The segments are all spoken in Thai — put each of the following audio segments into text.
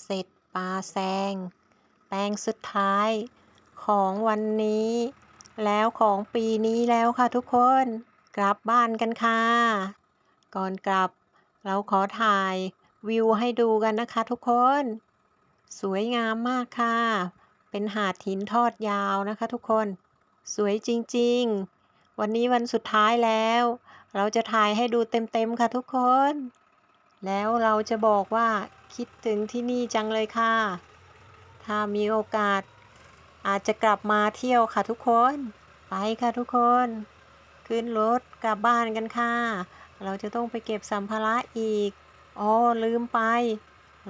เสร็จปลาแซง แปลงสุดท้ายของวันนี้ แล้วของปีนี้แล้วค่ะทุกคน กลับบ้านกันค่ะ ก่อนกลับเราขอถ่ายวิวให้ดูกันนะคะทุกคน สวยงามมากค่ะ เป็นหาดหินทอดยาวนะคะทุกคน สวยจริง ๆ วันนี้วันสุดท้ายแล้ว เราจะถ่ายให้ดูเต็ม ๆ ค่ะทุกคน แล้วเราจะบอกว่าคิดถึงที่นี่จังเลยค่ะ ถ้ามีโอกาส อาจจะกลับมาเที่ยวค่ะทุกคน ไปค่ะทุกคน ขึ้นรถกลับบ้านกันค่ะ เราจะต้องไปเก็บสัมภาระอีกอ๋อลืมไป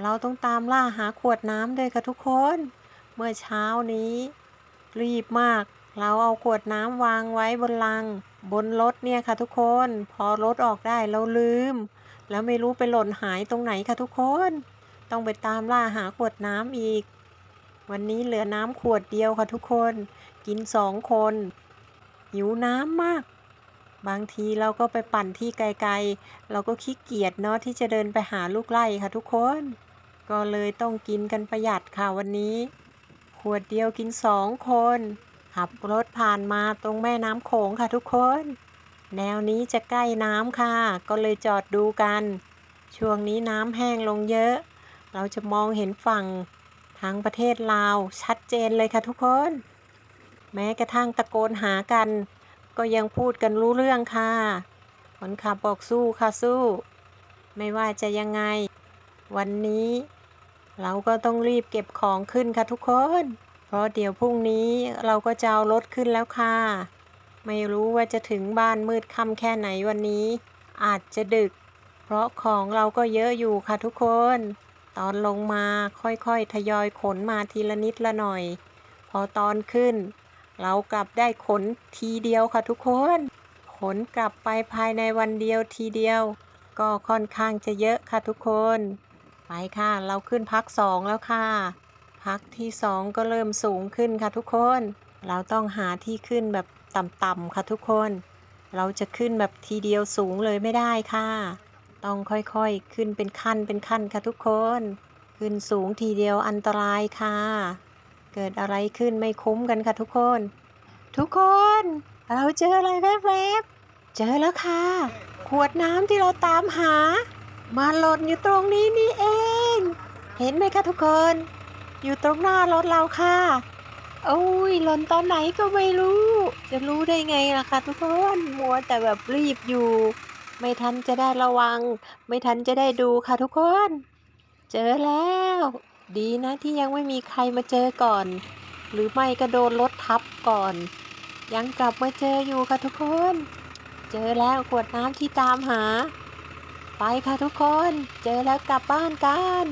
เราต้องตามล่าหาขวดน้ำด้วยค่ะทุกคน เมื่อเช้านี้ รีบมาก เราเอาขวดน้ำวางไว้บนลัง บนรถเนี่ยค่ะทุกคน พอรถออกได้เราลืม แล้วไม่รู้ไปหล่นหายตรงไหนค่ะทุกคน ต้องไปตามล่าหาขวดน้ำอีก วันนี้เหลือน้ำขวดเดียวค่ะทุกคน กินสองคน หิวน้ำมาก บางทีเราก็ไปปั่นที่ไกลๆ เราก็ขี้เกียจเนาะที่จะเดินไปหาลูกไล่ค่ะทุกคน ก็เลยต้องกินกันประหยัดค่ะวันนี้ ขวดเดียวกินสองคนขับรถผ่านมาตรงแม่น้ำโขงค่ะทุกคน แนวนี้จะใกล้น้ำค่ะ ก็เลยจอดดูกัน ช่วงนี้น้ำแห้งลงเยอะ เราจะมองเห็นฝั่งทางประเทศลาวชัดเจนเลยค่ะทุกคน แม้กระทั่งตะโกนหากัน ก็ยังพูดกันรู้เรื่องค่ะคนขับบอกสู้ค่ะสู้ ไม่ว่าจะยังไง วันนี้ เราก็ต้องรีบเก็บของขึ้นค่ะทุกคน เพราะเดี๋ยวพรุ่งนี้เราก็จะเอารถขึ้นแล้วค่ะ ไม่รู้ว่าจะถึงบ้านมืดค่ำแค่ไหนวันนี้ อาจจะดึก เพราะของเราก็เยอะอยู่ค่ะทุกคน ตอนลงมาค่อยๆ ทยอยขนมาทีละนิดละหน่อย พอตอนขึ้น เรากลับได้ขนทีเดียวค่ะทุกคน ขนกลับไปภายในวันเดียวทีเดียว ก็ค่อนข้างจะเยอะค่ะทุกคน ไปค่ะ เราขึ้นพักสองแล้วค่ะ พักที่สองก็เริ่มสูงขึ้นค่ะทุกคน เราต้องหาที่ขึ้นแบบต่ำๆค่ะทุกคน เราจะขึ้นแบบทีเดียวสูงเลยไม่ได้ค่ะ ต้องค่อยๆขึ้นเป็นขั้นเป็นขั้นค่ะทุกคน ขึ้นสูงทีเดียวอันตรายค่ะ เกิดอะไรขึ้นไม่คุ้มกันค่ะทุกคน ทุกคน เราเจออะไรแวบๆ เจอแล้วค่ะ ขวดน้ำที่เราตามหา มาหล่นอยู่ตรงนี้นี่เอง เห็นไหมคะทุกคน อยู่ตรงหน้ารถเราค่ะ โอ้ยหล่นตอนไหนก็ไม่รู้ จะรู้ได้ไงล่ะคะทุกคนมัวแต่แบบรีบอยู่ ไม่ทันจะได้ระวัง ไม่ทันจะได้ดูค่ะทุกคน เจอแล้ว ดีนะที่ยังไม่มีใครมาเจอก่อน หรือไม่ก็โดนรถทับก่อน ยังกลับมาเจออยู่ค่ะทุกคน เจอแล้วขวดน้ำที่ตามหา ไปค่ะทุกคน เจอแล้วกลับบ้านกัน